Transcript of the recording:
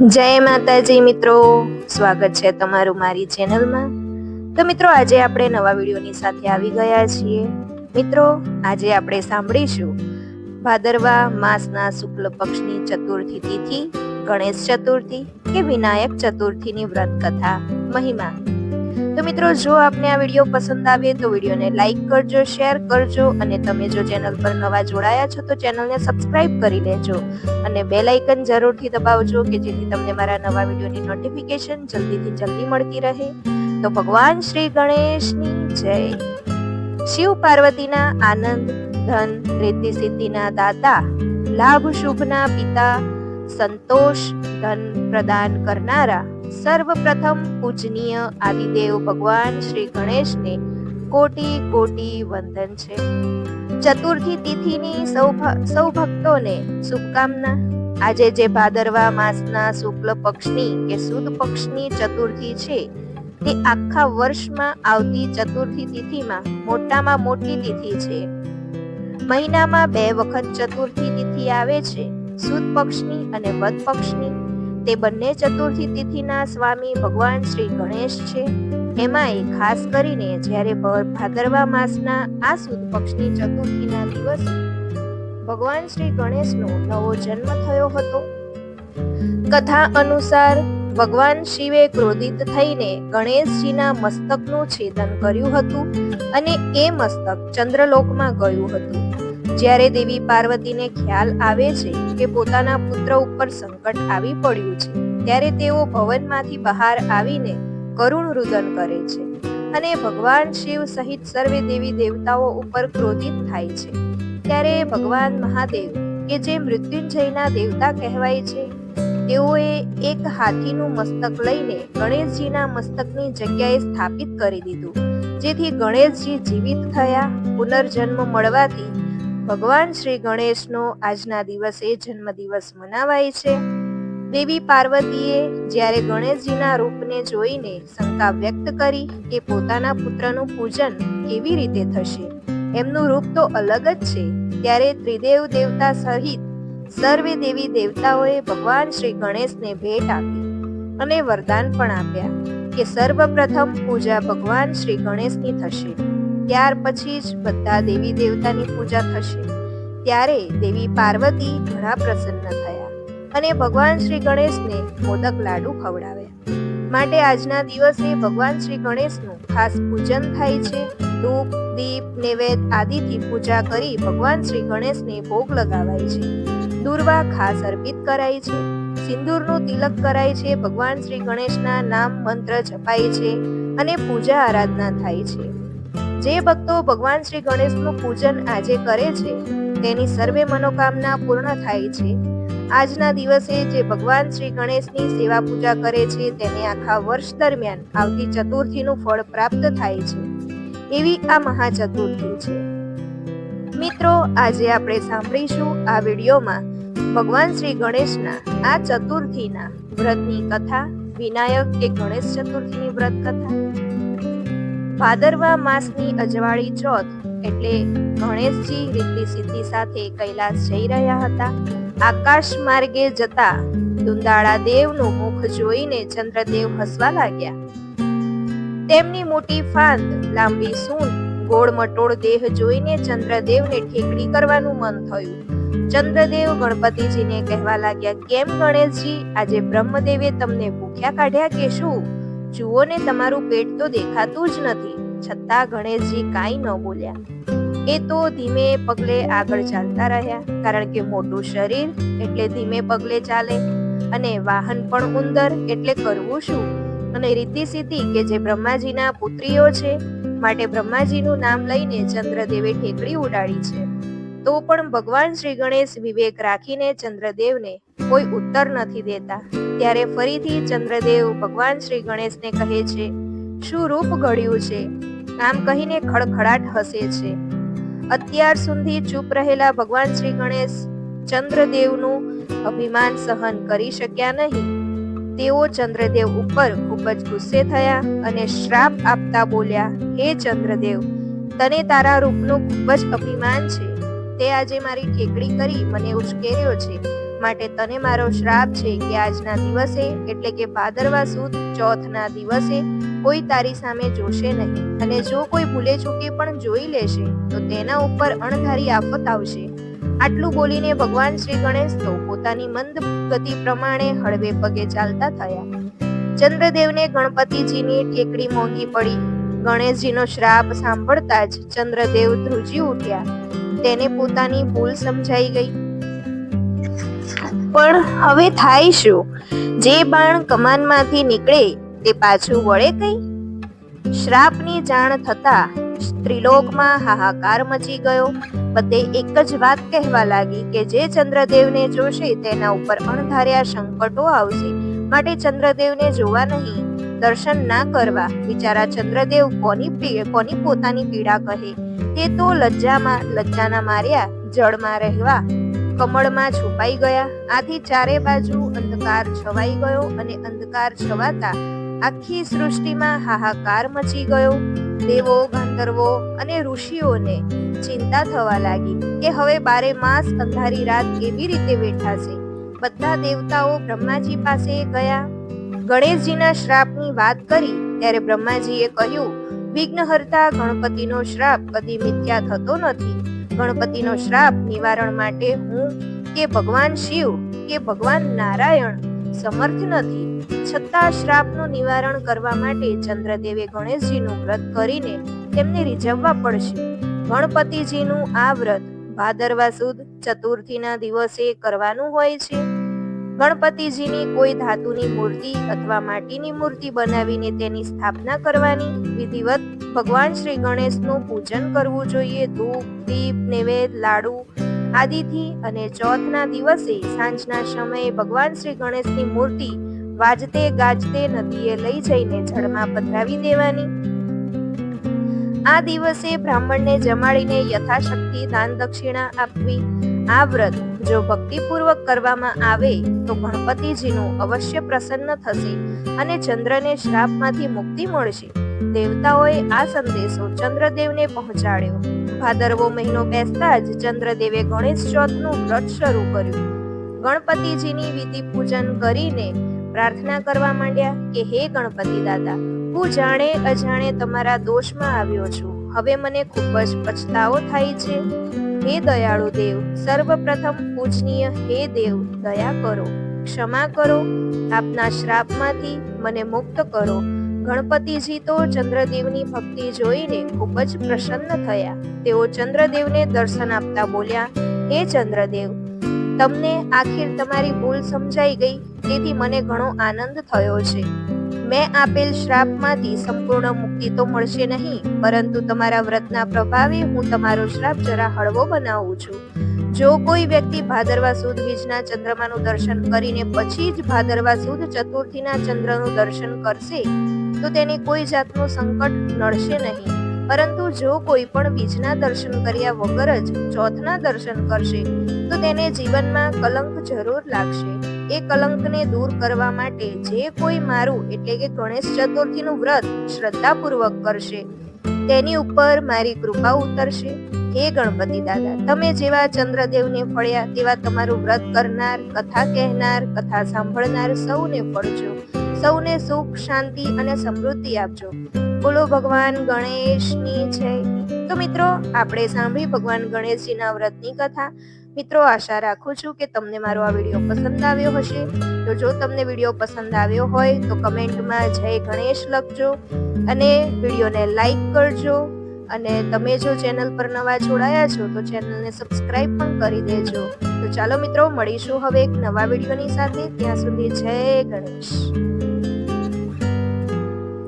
જય માતાજી મિત્રો. સ્વાગત છે તમારું મારી ચેનલમાં. તો મિત્રો, આજે આપણે નવા વિડીયોની સાથે આવી ગયા છીએ. મિત્રો, આજે આપણે સાંભળીશું ભાદરવા માસના શુક્લ પક્ષની ચતુર્થી તિથિ, ગણેશ ચતુર્થી કે વિનાયક ચતુર્થીની વ્રત કથા. મહિમા. મિત્રો, જો આપને આ વીડિયો પસંદ આવે તો વિડીયોને લાઈક કરજો, શેર કરજો અને તમે જો ચેનલ પર નવા જોડાયા છો તો ચેનલને સબસ્ક્રાઇબ કરી લેજો અને બેલ આઇકન જરૂરથી દબાવજો કે જેથી તમને મારા નવા વિડીયોની નોટિફિકેશન જલ્દીથી જલ્દી મળતી રહે. તો ભગવાન શ્રી ગણેશની જય. શિવ પાર્વતીના આનંદ, ધન રીતિ સિદ્ધિના દાતા, લાભ, શુભના પિતા, સંતોષ, ધન પ્રદાન કરનારા સર્વપ્રથમ પૂજનીય આદિદેવ ભગવાન શ્રી ગણેશને કોટી કોટી વંદન છે. ચતુર્થી તિથિની સૌ સૌ ભક્તોને શુભકામના. આજે જે ભાદરવા માસના શુક્લ પક્ષની કે સુદ પક્ષની ચતુર્થી છે, તે આખા વર્ષમાં આવતી ચતુર્થી તિથિમાં મોટામાં મોટી તિથિ છે. મહિનામાં બે વખત ચતુર્થી તિથિ આવે છે, સુદ પક્ષની અને વદ પક્ષની. તે બંને ચતુર્થી તિથિના સ્વામી ભગવાન શ્રી ગણેશ છે. એમાંય ખાસ કરીને જ્યારે ભાદરવા માસના આ સુદ પક્ષની ચતુર્થીના દિવસે ભગવાન શ્રી ગણેશનો નવો જન્મ થયો હતો. કથા અનુસાર ભગવાન શિવે ક્રોધિત થઈને ગણેશજીના મસ્તકનું છેદન કર્યું હતું અને એ મસ્તક ચંદ્રલોકમાં ગયું હતું. જ્યારે દેવી પાર્વતીને ખ્યાલ આવે છે કે પોતાના પુત્ર ઉપર સંકટ આવી પડ્યું છે, ત્યારે તેઓ ભવનમાંથી બહાર આવીને કરુણ રુદન કરે છે અને ભગવાન શિવ સહિત સર્વે દેવી દેવતાઓ ઉપર ક્રોધિત થાય છે. ત્યારે ભગવાન મહાદેવ કે જે મૃત્યુંજયના દેવતા કહેવાય છે, તેઓએ એક હાથીનું મસ્તક લઈને ગણેશજીના મસ્તકની જગ્યાએ સ્થાપિત કરી દીધું, જેથી ગણેશજી જીવિત થયા, પુનર્જન્મ મળવાથી ભગવાન શ્રી ગણેશનો આજના દિવસે જન્મદિવસ મનાવાય છે. દેવી પાર્વતીએ જ્યારે ગણેશજીના રૂપને જોઈને શંકા વ્યક્ત કરી કે પોતાના પુત્રનું પૂજન કેવી રીતે થશે, એમનું રૂપ તો અલગ જ છે. ત્યારે ત્રિદેવ દેવતા સહિત સર્વે દેવી દેવતાઓએ ભગવાન શ્રી ગણેશને ભેટ આપી અને વરદાન પણ આપ્યા કે સર્વપ્રથમ પૂજા ભગવાન શ્રી ગણેશની થશે. ત્યાર પછી જ બધા દેવી દેવતાની પૂજા થશે. ત્યારે દેવી પાર્વતી ઘણા પ્રસન્ન થયા અને ભગવાન શ્રી ગણેશને મોદક લાડુ ખવડાવ્યા. માટે આજના દિવસે ભગવાન શ્રી ગણેશનું ખાસ પૂજન થાય છે. ધૂપ, દીપ નૈવેદ આદિથી પૂજા કરી ભગવાન શ્રી ગણેશને ભોગ લગાવાય છે. દુર્વા ખાસ અર્પિત કરાય છે. સિંદૂરનું તિલક કરાય છે. ભગવાન શ્રી ગણેશના નામ મંત્ર જપાય છે અને પૂજા આરાધના થાય છે. જે ભક્તો ભગવાન શ્રી ગણેશનું પૂજન આજે કરે છે, તેની સર્વે મનોકામના પૂર્ણ થાય છે. આજના દિવસે જે ભગવાન શ્રી ગણેશની સેવા પૂજા કરે છે, તેને આખા વર્ષ દરમિયાન આવતી ચતુર્થીનું ફળ પ્રાપ્ત થાય છે. એવી આ મહાચતુર્થી છે. મિત્રો, આજે આપણે સાંભળીશું આ વિડીયોમાં ભગવાન શ્રી ગણેશના આ ચતુર્થીના વ્રતની કથા, વિનાયક કે ગણેશ ચતુર્થીની વ્રત કથા ભાદરવા માસની અજવાળી ચોથ એટલે ગણેશજી રીતિ સિદ્ધિ સાથે કૈલાસ જઈ રહ્યા હતા. આકાશ માર્ગે જતા દુંદાળા દેવનું મુખ જોઈને ચંદ્રદેવ હસવા લાગ્યા. તેમની મોટી ફાંદ, લાંબી સૂન ગોળ મટોળ દેહ જોઈને ચંદ્રદેવને ઠેકડી કરવાનું મન થયું. ચંદ્રદેવ ગણપતિજીને કહેવા લાગ્યા, કેમ ગણેશજી, આજે બ્રહ્મદેવે તમને ભૂખ્યા કાઢ્યા કે શું? જુઓ ને, તમારું પેટ તો દેખાતું જ નથી. છતાં ગણેશજી કાંઈ ન બોલ્યા. એ તો ધીમે પગલે આગળ ચાલતા રહ્યા, કારણ કે મોટું શરીર એટલે ધીમે પગલે ચાલે. અને વાહન પણ ઉંદર એટલે કરવું શું? અને રીતિ કે જે બ્રહ્માજીના પુત્રીઓ છે, માટે બ્રહ્માજીનું નામ લઈને ચંદ્રદેવે ઠેકડી ઉડાડી છે. તો પણ ભગવાન શ્રી ગણેશ વિવેક રાખીને ચંદ્રદેવને કોઈ ઉત્તર નથી દેતા. ત્યારે ફરીથી ચંદ્રદેવ ભગવાન શ્રી ગણેશને કહે છે, શું રૂપ ઘડ્યું છે? આમ કહીને ખડખડાટ હસે છે. અત્યાર સુધી ચૂપ રહેલા ભગવાન શ્રી ગણેશ ચંદ્રદેવનું અભિમાન સહન કરી શક્યા નહીં. તેઓ ચંદ્રદેવ ઉપર ખૂબ જ ગુસ્સે થયા અને શ્રાપ આપતા બોલ્યા, હે ચંદ્રદેવ, તને તારા રૂપનું ખૂબ જ અભિમાન છે. તે આજે મારી ઠેકડી કરી મને ઉશ્કેર્યો છે. માટે તને મારો શ્રાપ છે કે આજના દિવસે, એટલે કે ભાદરવા સુદ ચોથના દિવસે, કોઈ તારી સામે જોશે નહીં. અને જો કોઈ ભૂલે ચૂકે પણ જોઈ લેશે, તો તેના ઉપર અણધારી આફત આવશે. આટલું બોલીને ભગવાન શ્રી ગણેશ તો પોતાની મંદ ગતિ પ્રમાણે હળવે પગે ચાલતા થયા. ચંદ્રદેવને ગણપતિજીની ઠેકડી મોંઘી પડી. ગણેશજીનો શ્રાપ સાંભળતા જ ચંદ્રદેવ ધ્રુજી ઉઠ્યા. તેને પોતાની ભૂલ સમજાઈ ગઈ. પણ હવે થાય શું? જે બાણ કમાનમાંથી નીકળે તે પાછું વળે કઈ? શ્રાપની જાણ થતા ત્રિલોકમાં હાહાકાર મચી ગયો. પતે એક જ વાત કહેવા લાગી કે જે ચંદ્રદેવને જોશે તેના ઉપર અણધાર્યા સંકટો આવશે. માટે ચંદ્રદેવને જોવા નહીં, દર્શન ના કરવા. બિચારા ચંદ્રદેવ કોની કોની પોતાની પીડા કહે? તે તો લજ્જામાં, લજ્જાના માર્યા, જળમાં રહેવા, કમળમાં છુપાઈ ગયા. આથી ચારે બાજુ અંધકાર છવાઈ ગયો અને અંધકાર છવાતા આખી સૃષ્ટિમાં હાહાકાર મચી ગયો. દેવો, ગંધર્વો અને ઋષિઓને ચિંતા થવા લાગી કે હવે બારે માસ અંધારી રાત કેવી રીતે વેઠાશે બધા દેવતાઓ બ્રહ્માજી પાસે ગયા. ગણેશજીના શ્રાપની વાત કરી ત્યારે બ્રહ્માજીએ કહ્યું વિઘ્નહર્તા ગણપતિનો શ્રાપ કદી મિથ્યા થતો નથી. ગણપતિનો શ્રાપ નિવારણ માટે હું કે ભગવાન શિવ કે ભગવાન નારાયણ સમર્થ નથી. છતાં શ્રાપનું નિવારણ કરવા માટે ચંદ્રદેવે ગણેશજીનું વ્રત કરીને તેમને રીઝવવા પડશે. ગણપતિજીનું આ વ્રત ભાદરવા સુદ ચતુર્થીના દિવસે કરવાનું હોય છે. ગણપતિજીની કોઈ ધાતુની મૂર્તિ અથવા માટીની મૂર્તિ બનાવીને તેની સ્થાપના કરવાની વિધિવત ભગવાન શ્રી ગણેશનું પૂજન કરવું જોઈએ. ધૂપ, દીપ, નૈવેદ્ય, લાડુ આદિથી અને ચોથના દિવસે સાંજના સમયે ભગવાન શ્રી ગણેશની મૂર્તિ વાજતે ગાજતે નદીએ લઈ જઈને જળમાં પધરાવી દેવાની. આ દિવસે બ્રાહ્મણને જમાડીને યથાશક્તિ દાન દક્ષિણા આપવી. આ વ્રત જો ભક્તિપૂર્વક કરવામાં આવે, તો ગણપતિજીનું અવશ્ય પ્રસન્ન થશે અને ચંદ્રને શ્રાપમાંથી મુક્તિ મળશે. દેવતાઓએ આ સંદેશો ચંદ્રદેવને પહોંચાડ્યો. ભાદરવો મહિનો બેસતા જ ચંદ્રદેવે ગણેશ ચોથનું વ્રત શરૂ કર્યું. ગણપતિજીની વિધિ પૂજન કરીને પ્રાર્થના કરવા માંડ્યા કે, હે ગણપતિ દાદા, હું જાણે અજાણે તમારા દોષમાં આવ્યો છું. હવે મને ખૂબ જ પછતાવો થાય છે. હે દયાળુ દેવ, સર્વપ્રથમ પૂજનીય હે દેવ, દયા કરો, ક્ષમા કરો, આપના શ્રાપમાંથી મને મુક્ત કરો. ગણપતિજી તો ચંદ્રદેવની ભક્તિ જોઈને ખૂબ જ પ્રસન્ન થયા. તેઓ ચંદ્રદેવને દર્શન આપતા બોલ્યા, હે ચંદ્રદેવ, તમને આખિર તમારી ભૂલ સમજાઈ ગઈ, તેથી મને ઘણો આનંદ થયો છે. મેં આપેલ શ્રાપમાંથી સંપૂર્ણ મુક્તિ તો મળશે નહીં, પરંતુ તમારા વ્રતના પ્રભાવે હું તમારો શ્રાપ જરા હળવો બનાવું છું. જો કોઈ વ્યક્તિ ભાદરવા સુદ બીજના ચંદ્રમાનું દર્શન કરીને પછી જ ભાદરવા સુદ ચતુર્થીના ચંદ્રનું દર્શન કરશે, તો તેને કોઈ જાતનું સંકટ નડશે નહીં. પરંતુ જો કોઈ પણ બીજના દર્શન કર્યા વગર જ ચોથના દર્શન કરશે, તો તેને જીવનમાં કલંક જરૂર લાગશે. એ કલંકને દૂર કરવા માટે જે કોઈ મારું, એટલે કે ગણેશ ચતુર્થીનું વ્રત શ્રદ્ધાપૂર્વક કરશે. તેની ઉપર મારી કૃપા ઉતરશે. હે ગણપતિ દાદા, તમે જેવા ચંદ્રદેવને ફળ્યા, તેવા તમારું વ્રત કરનાર, કથા કહેનાર, કથા સાંભળનાર સૌને ફળજો. સૌને સુખ, શાંતિ અને સમૃદ્ધિ આપજો. બોલો ભગવાન ગણેશની જય. તો મિત્રો, આપણે સાંભળી ભગવાન ગણેશજીના વ્રતની કથા. મિત્રો, આશા રાખું છું કે તમને મારો આ વીડિયો પસંદ આવ્યો હશે. તો જો તમને વીડિયો પસંદ આવ્યો હોય, તો કમેન્ટમાં જય ગણેશ લખજો અને વિડીયોને લાઈક કરજો. અને તમે જો ચેનલ પર નવા જોડાયા છો, તો ચેનલને સબસ્ક્રાઇબ પણ કરી દેજો. તો ચાલો મિત્રો, મળીશું હવે એક નવા વિડીયોની સાથે. ત્યાં સુધી જય ગણેશ.